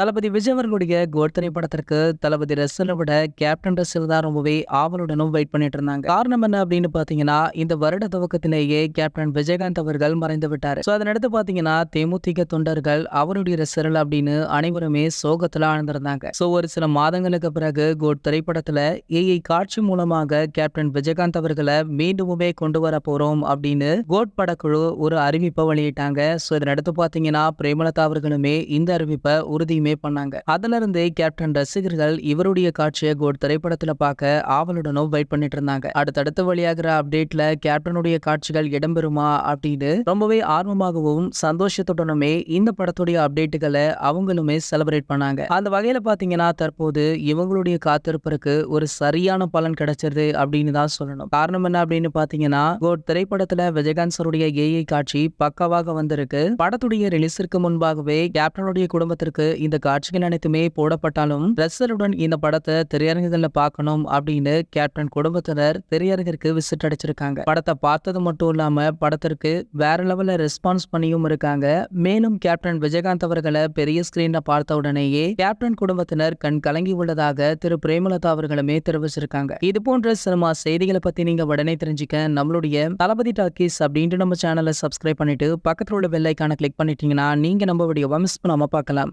தளபதி விஜய் அவர்களுடைய கோட் திரைப்படத்திற்கு தளபதி ரசலை விட கேப்டன் ரசல் தான் ரொம்பவே ஆவலுடனும் வெயிட் பண்ணிட்டு இருந்தாங்க. காரணம் என்ன அப்படின்னு பாத்தீங்கன்னா இந்த வருட துவக்கத்திலேயே கேப்டன் விஜயகாந்த் அவர்கள் மறைந்து விட்டார். சோ அதனடுத்து பாத்தீங்கன்னா தேமுதிக தொண்டர்கள் அவருடைய ரசல் அப்படின்னு அனைவருமே சோகத்துல ஆழ்ந்திருந்தாங்க. சோ ஒரு சில மாதங்களுக்கு பிறகு கோட் திரைப்படத்துல ஏஐ காட்சி மூலமாக கேப்டன் விஜயகாந்த் அவர்களை மீண்டுமே கொண்டு வர போறோம் அப்படின்னு கோட் படக்குழு ஒரு அறிவிப்பை வெளியிட்டாங்க. சோ இதனடுத்து பாத்தீங்கன்னா பிரேமலதா அவர்களுமே இந்த அறிவிப்பை உறுதியுமே எல்லாமே பண்ணாங்க. அதுல இருந்து கேப்டன் ரசிகர்கள் இவருடைய காட்சியை கோட் திரைப்படத்துல பார்க்க ஆவலுடனும் வெயிட் பண்ணிட்டு இருந்தாங்க. அடுத்தடுத்து வெளியாகிற அப்டேட்ல கேப்டனுடைய காட்சிகள் இடம்பெறுமா அப்படின்னு ரொம்பவே ஆர்வமாகவும் சந்தோஷத்துடனுமே இந்த படத்துடைய அப்டேட்டுகளை அவங்களுமே செலிப்ரேட் பண்ணாங்க. அந்த வகையில பாத்தீங்கன்னா தற்போது இவங்களுடைய காத்திருப்பிற்கு ஒரு சரியான பலன் கிடைச்சது அப்படின்னு தான் சொல்லணும். காரணம் என்ன அப்படின்னு பாத்தீங்கன்னா கோட் திரைப்படத்துல விஜயகாந்த் சருடைய ஏஐ காட்சி பக்கவாக வந்திருக்கு. படத்துடைய ரிலீஸிற்கு முன்பாகவே கேப்டனுடைய குடும்பத்திற்கு இந்த காட்சிகள் அனைத்துமே போடப்பட்டாலும் ரசலுடன் இந்த படத்தை திரையரங்குகள்ல பார்க்கணும் அப்படின்னு கேப்டன் குடும்பத்தினர் திரையரங்கிற்கு விசிட் அடிச்சிருக்காங்க. படத்தை பார்த்தது மட்டும் இல்லாம படத்திற்கு வேற லெவல்ல ரெஸ்பான்ஸ் பண்ணியும் இருக்காங்க. மேலும் கேப்டன் விஜயகாந்த் அவர்களை பெரிய ஸ்கிரீன்ல பார்த்த உடனேயே கேப்டன் குடும்பத்தினர் கண் கலங்கி உள்ளதாக திரு பிரேமலதா அவர்களுமே தெரிவிச்சிருக்காங்க. இது போன்ற சினிமா செய்திகளை பத்தி நீங்க உடனே தெரிஞ்சுக்க நம்மளுடைய தளபதி டாக்கீஸ் அப்படின்ட்டு நம்ம சேனலை சப்ஸ்கிரைப் பண்ணிட்டு பக்கத்துல உள்ள பெல்லைக்கான கிளிக் பண்ணிட்டீங்கன்னா நீங்க நம்ம வீடியோவை மிஸ் பண்ணாம பார்க்கலாம்.